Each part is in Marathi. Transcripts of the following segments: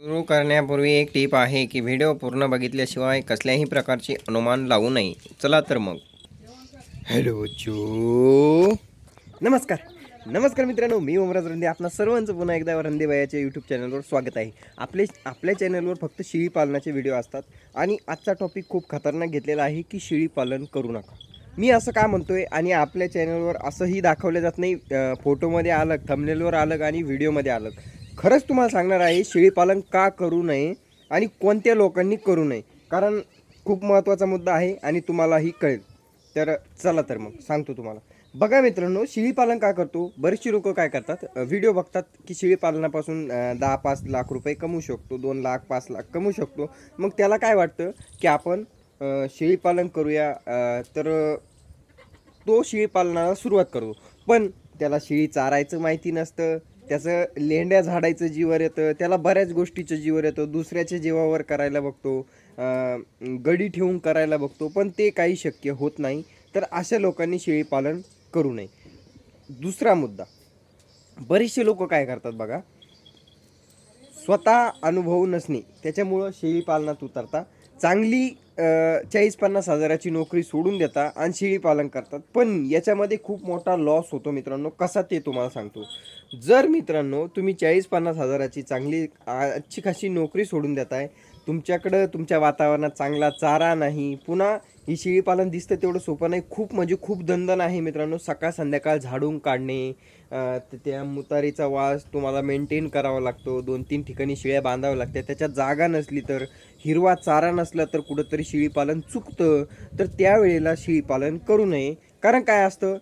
सुरू करण्यापूर्वी एक टीप आहे की व्हिडिओ पूर्ण बघितल्याशिवाय कसल्याही प्रकारचे अनुमान लावू नये. चला तर मग. हॅलो चो नमस्कार. नमस्कार मित्रांनो मी ओमराज रंदे. आपणा सर्वांचं पुन्हा एकदा रंदेबायाच्या यूट्यूब चॅनलवर स्वागत आहे. आपले आपल्या चॅनलवर फक्त शेळी पालनाचे व्हिडिओ असतात. आणि आजचा टॉपिक खूप खतरनाक घेतलेला आहे की शेळी पालन करू नका. मी असं का म्हणतोय? आणि आपल्या चॅनलवर असंही दाखवलं जात नाही. फोटोमध्ये अलग थंबनेलवर अलग आणि व्हिडिओमध्ये अलग खरंच तुम्हाला सांगणार आहे शेळीपालन का करू नये आणि कोणत्या लोकांनी करू नये. कारण खूप महत्त्वाचा मुद्दा आहे आणि तुम्हालाही कळेल. तर चला तर मग सांगतो तुम्हाला. बघा मित्रांनो शेळीपालन का करतो? बरेचसे लोक काय करतात? व्हिडिओ बघतात की शेळीपालनापासून दहा पाच लाख रुपये कमवू शकतो दोन लाख पाच लाख कमवू शकतो. मग त्याला काय वाटतं? की आपण शेळीपालन करूया तर तो शेळीपालनाला सुरुवात करतो पण त्याला शेळी चारायचं माहिती नसतं त्याचं लेंड्या झाडायचं जीवर येतं त्याला बऱ्याच गोष्टीचं जीवर येतं. दुसऱ्याच्या जीवावर करायला बघतो गडी ठेवून करायला बघतो पण ते काही शक्य होत नाही. तर अशा लोकांनी शेळीपालन करू नये. दुसरा मुद्दा. बरेचसे लोक काय करतात बघा? स्वतः अनुभव नसणे. त्याच्यामुळं शेळीपालनात उतरता चांगली चाळीस पन्नास हजाराची नोकरी सोडून देता आणि शेळी पालन करतात. पण याच्यामध्ये खूप मोठा लॉस होतो मित्रांनो. कसा ते तुम्हाला सांगतो. जर मित्रांनो तुम्ही चाळीस पन्नास हजाराची चांगली अच्छी खाशी नोकरी सोडून देताय तुमच्याकडं तुमच्या वातावरणात चांगला चारा नाही. पुन्हा ही शेळीपालन दिसतं तेवढं सोपं नाही. खूप म्हणजे खूप दंदन आहे मित्रांनो. सकाळ संध्याकाळ झाडून काढणे त्या मुतारीचा वास तुम्हाला मेंटेन करावा लागतो. दोन तीन ठिकाणी शेळ्या बांधाव्या लागत्या त्याच्यात जागा नसली तर हिरवा चारा नसला तर कुठंतरी शेळीपालन चुकतं. तर त्यावेळेला शेळीपालन करू नये. कारण काय असतं?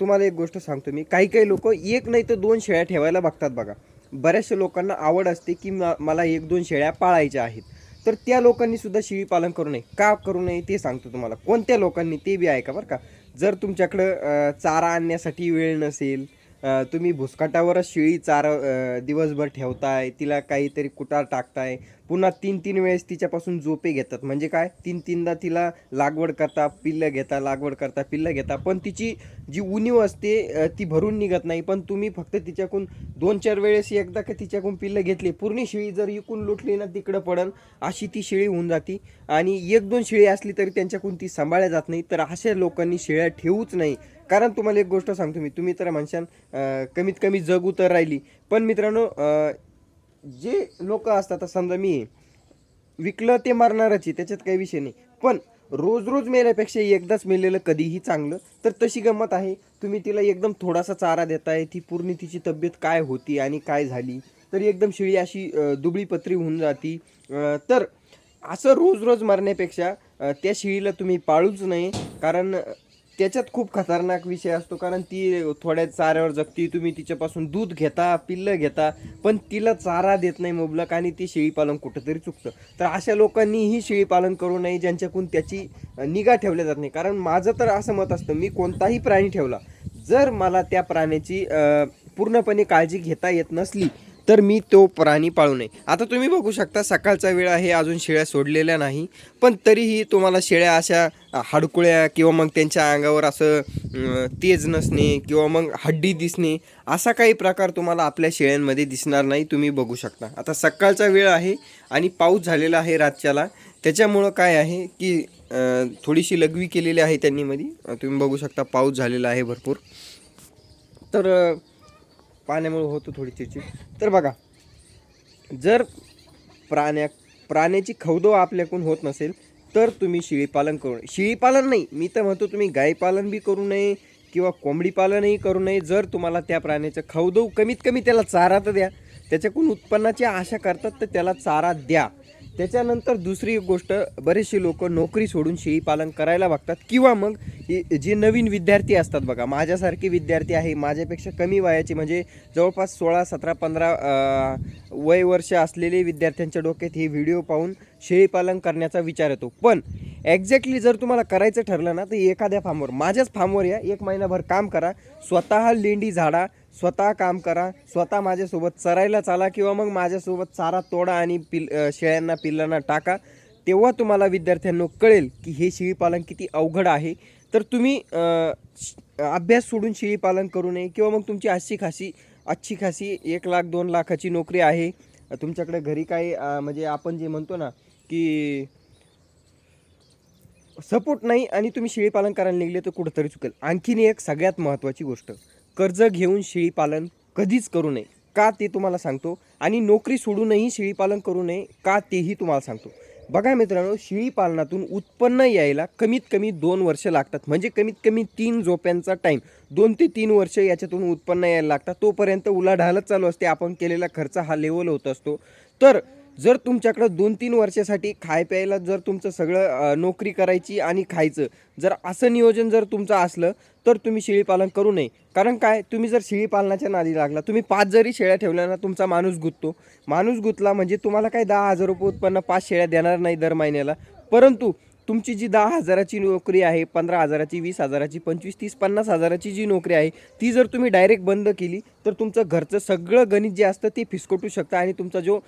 तुम्हाला एक गोष्ट सांगतो मी. काही काही लोक एक नाही तर दोन शेळ्या ठेवायला बघतात बघा. बऱ्याचशा लोकांना आवड असते की म- मला एक दोन शेळ्या पाळायच्या आहेत. तर त्या लोकांनी सुद्धा शेळी पालन करू नये. का करू नये ते सांगतो तुम्हाला. कोणत्या लोकांनी ते बी ऐका बरं का. जर तुमच्याकडं चारा आणण्यासाठी वेळ नसेल तुम्ही भुसकाटावरच शेळी चार दिवसभर ठेवताय तिला काहीतरी कुटार टाकताय पुन्हा तीन तीन वेळेस तिच्यापासून झोपे घेतात. म्हणजे काय? तीन तीनदा तिला लागवड करता पिल्लं घेता लागवड करता पिल्लं घेता. पण तिची जी उणीव असते ती भरून निघत नाही. पण तुम्ही फक्त तिच्याकडून दोन चार वेळेस एकदा का तिच्याकडून पिल्लं घेतली पूर्ण शेळी जर इकून लुटली ना तिकडं पडन अशी ती शेळी होऊन जाती. आणि एक दोन शेळी असली तरी त्यांच्याकडून ती सांभाळल्या जात नाही. तर अशा लोकांनी शेळ्या ठेवूच नाही. कारण तुम्हाला एक गोष्ट सांगतो मी. तुम्ही तर म्हणशान कमीत कमी जगू तर राहिली. पण मित्रांनो जे लोक असतात आता समजा मी विकलं ते मरणारच आहे त्याच्यात काही विषय नाही. पण रोज रोज मेल्यापेक्षा एकदाच मेलेलं कधीही चांगलं तर तशी गंमत आहे. तुम्ही तिला एकदम थोडासा चारा देताय ती पूर्ण तिची तब्येत काय होती आणि काय झाली तर एकदम शेळी अशी दुबळी पत्री होऊन जाती. तर असं रोज रोज मरण्यापेक्षा त्या शेळीला तुम्ही पाळूच नाही कारण त्याच्यात खूप खतरनाक विषय असतो कारण ती थोड्या चाऱ्यावर जगती तुम्ही तिच्यापासून दूध घेता पिल्लं घेता पण तिला चारा देत नाही मुबलक आणि ती शेळीपालन कुठंतरी चुकतं. तर अशा लोकांनीही शेळीपालन करू नये ज्यांच्याकडून त्याची निगा ठेवल्या जात नाही. कारण माझं तर असं मत असतं मी कोणताही प्राणी ठेवला जर मला त्या प्राण्याची पूर्णपणे काळजी घेता येत नसली तर मी तो प्राणी पाळू नये. आता तुम्ही बघू शकता सकाळचा वेळ आहे अजून शेळ्या सोडलेल्या नाही. पण तरीही तुम्हाला शेळ्या अशा हाडकुळ्या किंवा मग त्यांच्या अंगावर असं तेज नसणे किंवा मग हड्डी दिसणे असा काही प्रकार तुम्हाला आपल्या शेळ्यांमध्ये दिसणार नाही तुम्ही बघू शकता. आता सकाळचा वेळ आहे आणि पाऊस झालेला आहे रातच्याला. त्याच्यामुळं काय आहे की थोडीशी लघवी केलेली आहे त्यांनी मध्ये तुम्ही बघू शकता पाऊस झालेला आहे भरपूर. तर पाण्यामुळे होतो थोडी चिडचिड. तर बघा जर प्राण्या प्राण्याची खवदव आपल्याकडून होत नसेल तर तुम्ही शेळीपालन करू नये. शेळीपालन नाही मी तर म्हणतो तुम्ही गायपालन बी करू नये किंवा कोंबडी पालनही करू नये. जर तुम्हाला त्या प्राण्याचं खवदव कमीत कमी त्याला चारा तर द्या. त्याच्याकडून उत्पन्नाची आशा करतात तर त्याला चारा द्या. त्याच्यानंतर दुसरी एक गोष्ट बरेचसे लोक नोकरी सोडून शेळीपालन करायला बघतात. किंवा मग हे जे नवीन विद्यार्थी असतात बघा माझ्यासारखे विद्यार्थी आहे माझ्यापेक्षा कमी वयाचे म्हणजे जवळपास सोळा सतरा पंधरा वय वर्ष असलेले विद्यार्थ्यांच्या डोक्यात हे व्हिडिओ पाहून शेळीपालन करण्याचा विचार येतो. पण एक्झॅक्टली जर तुम्हाला करायचं ठरलं ना तर एखाद्या फार्मवर माझ्याच फार्मवर या एक महिनाभर काम करा स्वतः लेंडी झाडा स्वतः काम करा स्वतः माझ्यासोबत चरायला चाला किंवा मग माझ्यासोबत चारा तोडा आणि पिल शेळ्यांना पिल्लांना टाका. तेव्हा तुम्हाला विद्यार्थ्यांना कळेल की हे शेळीपालन किती अवघड आहे. तर तुम्ही अभ्यास सोडून शेळीपालन करू नये किंवा मग तुमची अच्छी खासी अच्छी खासी एक लाख दोन लाखाची नोकरी आहे. तुमच्याकडे घरी काही म्हणजे आपण जे म्हणतो ना की सपोर्ट नाही आणि तुम्ही शेळीपालन करायला निघले तर कुठंतरी चुकेल. आणखीन एक सगळ्यात महत्त्वाची गोष्ट. कर्ज घेऊन शेळीपालन कधीच करू नये. का ते तुम्हाला सांगतो? आणि नोकरी सोडूनही शेळीपालन करू नये का तेही तुम्हाला सांगतो. बघा मित्रांनो शेळीपालनातून उत्पन्न यायला कमीत कमी दोन वर्ष लागतात. म्हणजे कमीत कमी तीन झोप्यांचा टाईम दोन ते तीन वर्ष याच्यातून उत्पन्न यायला लागतात. तोपर्यंत उलाढालच चालू असते. आपण केलेला खर्च हा लेवल होत असतो. तर जर तुमच्याकडं दोन तीन वर्षासाठी खाय प्यायला जर तुमचं सगळं नोकरी करायची आणि खायचं जर असं नियोजन जर तुमचं असलं तर तुम्ही शेळीपालन करू नये. कारण काय? तुम्ही जर शेळीपालनाच्या नादी लागला तुम्ही पाच जरी शेळ्या ठेवल्या ना तुमचा माणूस गुंततो. माणूस गुंतला म्हणजे तुम्हाला काय दहा हजार रुपये उत्पन्न पाच शेळ्या देणार नाही दर महिन्याला. परंतु तुमची जी दहा हजाराची नोकरी आहे पंधरा हजाराची वीस हजाराची पंचवीस तीस पन्नास हजाराची जी नोकरी आहे ती जर तुम्ही डायरेक्ट बंद केली तर तुमचं घरचं सगळं गणित जे असतं ते फिसकटू शकतं आणि तुमचा जो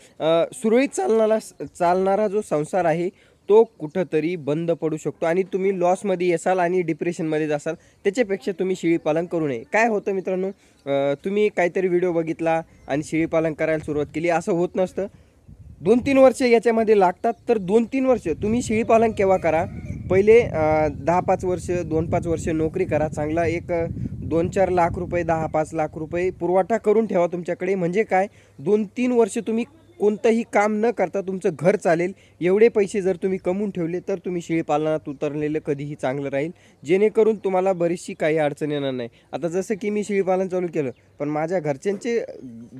सुरळीत चालणारा चालणारा जो संसार आहे तो कुठंतरी बंद पडू शकतो आणि तुम्ही लॉसमध्ये येसाल आणि डिप्रेशनमध्ये जासाल त्याच्यापेक्षा तुम्ही शिळीपालन करू नये. काय होतं मित्रांनो तुम्ही काहीतरी व्हिडिओ बघितला आणि शेळीपालन करायला सुरुवात केली असं होत नसतं. दोन तीन वर्ष याच्यामध्ये लागतात तर दोन तीन वर्ष तुम्ही शेळीपालन केव्हा करा? पहिले दहा पाच वर्ष दोन पाच वर्ष नोकरी करा. चांगला एक दोन चार लाख रुपये दहा पाच लाख रुपये पुरवठा करून ठेवा तुमच्याकडे. म्हणजे काय? दोन तीन वर्ष तुम्ही कोणतंही काम न करता तुमचं घर चालेल. एवढे पैसे जर तुम्ही कमवून ठेवले तर तुम्ही शेळीपालनात उतरलेलं कधीही चांगलं राहील. जेणेकरून तुम्हाला बरीचशी काही अडचण येणार नाही. आता जसं की मी शेळीपालन चालू केलं पण माझ्या घरच्यांचे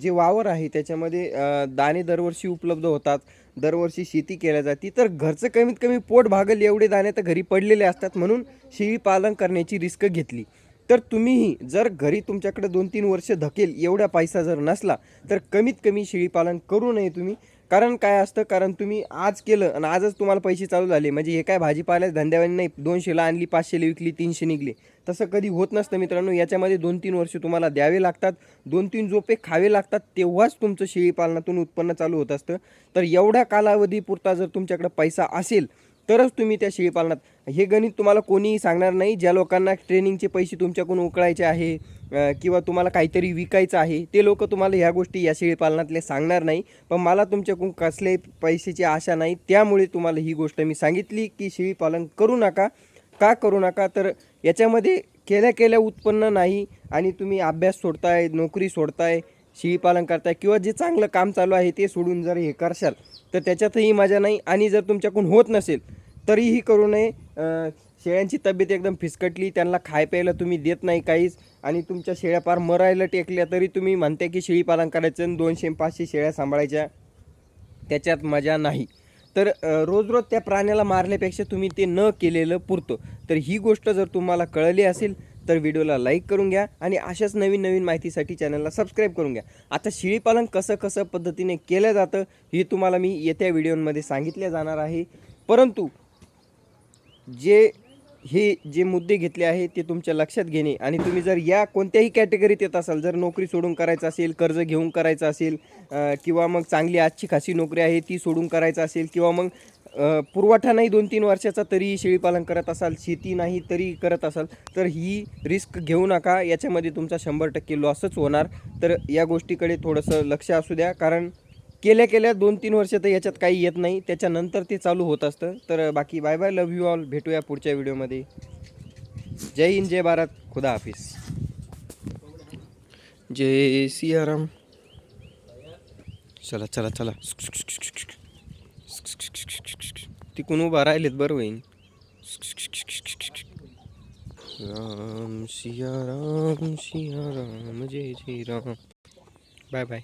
जे वावर आहे त्याच्यामध्ये दाणे दरवर्षी उपलब्ध होतात. दरवर्षी शेती केल्या जाते. तर घरचं कमीत कमी पोट भागल एवढे दाणे तर घरी पडलेले असतात म्हणून शेळीपालन करण्याची रिस्क घेतली. तर तुम्हीही जर घरी तुमच्याकडे दोन तीन वर्ष धकेल एवढा पैसा जर नसला तर कमीत कमी शेळीपालन करू नये तुम्ही. कारण काय असतं कारण तुम्ही आज केलं आणि आजच तुम्हाला पैसे चालू झाले. म्हणजे हे काय भाजीपाल्या धंद्यावानी नाही दोनशेला आणली पाचशेला विकली तीनशे निघले. तसं कधी होत नसतं मित्रांनो. याच्यामध्ये दोन तीन वर्ष तुम्हाला द्यावे लागतात. दोन तीन झोपे खावे लागतात. तेव्हाच तुमचं शेळीपालनातून उत्पन्न चालू होत असतं. तर एवढ्या कालावधीपुरता जर तुमच्याकडे पैसा असेल तरच तुम्ही त्या शेळीपालनात हे गणित तुम्हाला कोणीही सांगणार नाही. ज्या लोकांना ट्रेनिंगचे पैसे तुमच्याकडून उकळायचे आहे किंवा तुम्हाला काहीतरी विकायचं आहे ते लोक तुम्हाला ह्या गोष्टी या शेळीपालनातले सांगणार नाही. पण मला तुमच्याकडून कसल्याही पैशाची आशा नाही. त्यामुळे तुम्हाला ही गोष्ट मी सांगितली की शेळीपालन करू नका. का करू नका? तर याच्यामध्ये केल्या केल्या उत्पन्न नाही आणि तुम्ही अभ्यास सोडताय नोकरी सोडताय शेळीपालन करताय किंवा जे चांगलं काम चालू आहे ते सोडून जर हे करशाल तर त्याच्यातही मजा नाही. आणि जर तुमच्याकडून होत नसेल तरीही करू नये. शेळ्यांची तब्येत एकदम फिसकटली त्यांना खाय प्यायला तुम्ही देत नाही काहीच आणि तुमच्या शेळ्या पार मरायला टेकल्या तरी तुम्ही म्हणते की शेळीपालन करायचं आणि दोनशे पाचशे शेळ्या सांभाळायच्या. त्याच्यात मजा नाही. तर रोज रोज त्या प्राण्याला मारल्यापेक्षा तुम्ही ते न केलेलं पुरतं. तर ही गोष्ट जर तुम्हाला कळली असेल तर व्हिडिओला लाईक करून घ्या आणि अशाच नवीन नवीन माहितीसाठी चॅनलला सबस्क्राईब करून घ्या. आता शेळीपालन कसं कसं पद्धतीने केलं जातं हे तुम्हाला मी येत्या व्हिडिओमध्ये सांगितलं जाणार आहे. परंतु जे हे जे मुद्दे घेतले आहे ते तुमच्या लक्षात घेणे आणि तुम्ही जर या कोणत्याही कॅटेगरीत येत असाल जर नोकरी सोडून करायचं असेल कर्ज घेऊन करायचं असेल किंवा मग चांगली आजची खासी नोकरी आहे ती सोडून करायचं असेल किंवा मग पुरवठा नाही दोन तीन वर्षाचा तरी शेळीपालन करत असाल शेती नाही तरी करत असाल तर ही रिस्क घेऊ नका. याच्यामध्ये तुमचा शंभर टक्के लॉसच होणार. तर या गोष्टीकडे थोडंसं लक्ष असू द्या. कारण केल्या केल्या दोन तीन वर्ष तर याच्यात काही येत नाही. त्याच्यानंतर ते चालू होत असतं. तर बाकी bye bye love you all. भेटूया पुढच्या व्हिडिओमध्ये. जय हिंद जय भारत. खुदा हाफिज. जय सियाराम. चला चला चला. तिकून उभा राहिलेत बरं होईन. राम सिया राम सिया राम जय जय राम. Bye bye.